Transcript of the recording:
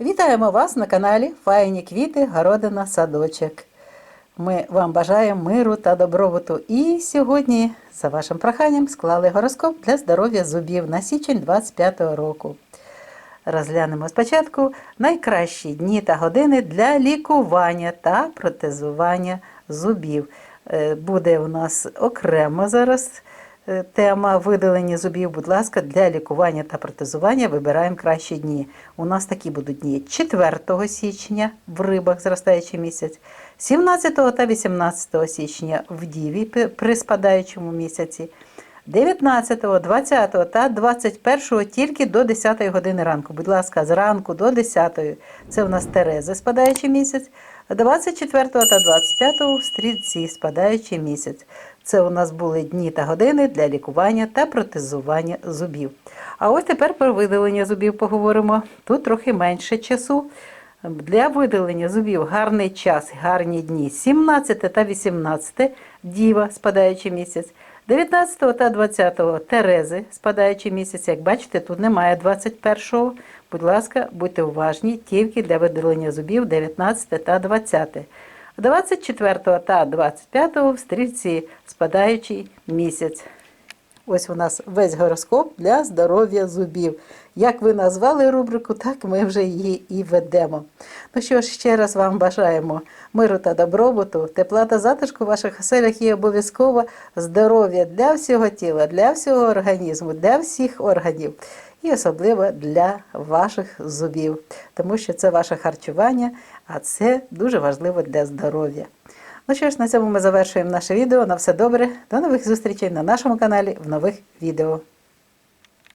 Вітаємо вас на каналі Файні квіти, городина, садочок. Ми вам бажаємо миру та добробуту. І сьогодні, за вашим проханням, склали гороскоп для здоров'я зубів на січень 25-го року. Розглянемо спочатку найкращі дні та години для лікування та протезування зубів. Е, Буде у нас окремо зараз тема видалення зубів. Будь ласка, для лікування та протезування вибираємо кращі дні. У нас такі будуть дні 4 січня в рибах зростаючий місяць, 17 та 18 січня в Діві при спадаючому місяці. 19, 20 та 21 тільки до 10 години ранку. Будь ласка, зранку до 10. Це у нас Терези, спадаючий місяць. 24 та 25 в стрільці спадаючий місяць. Це у нас були дні та години для лікування та протезування зубів. А ось тепер про видалення зубів поговоримо. Тут трохи менше часу. Для видалення зубів гарний час, гарні дні. 17 та 18 діва, спадаючий місяць. 19 та 20 Терези, спадаючий місяць. Як бачите, тут немає 21-го. Будь ласка, будьте уважні тільки для видалення зубів 19 та 20. 24 та 25 в стрільці спадаючий місяць. Ось у нас весь гороскоп для здоров'я зубів. Як ви назвали рубрику, так ми вже її і ведемо. Ну що ж, ще раз вам бажаємо миру та добробуту, тепла та затишку в ваших оселях і обов'язково здоров'я для всього тіла, для всього організму, для всіх органів. І особливо для ваших зубів, тому що це ваше харчування, а це дуже важливо для здоров'я. Ну що ж, на цьому ми завершуємо наше відео. На все добре. До нових зустрічей на нашому каналі в нових відео.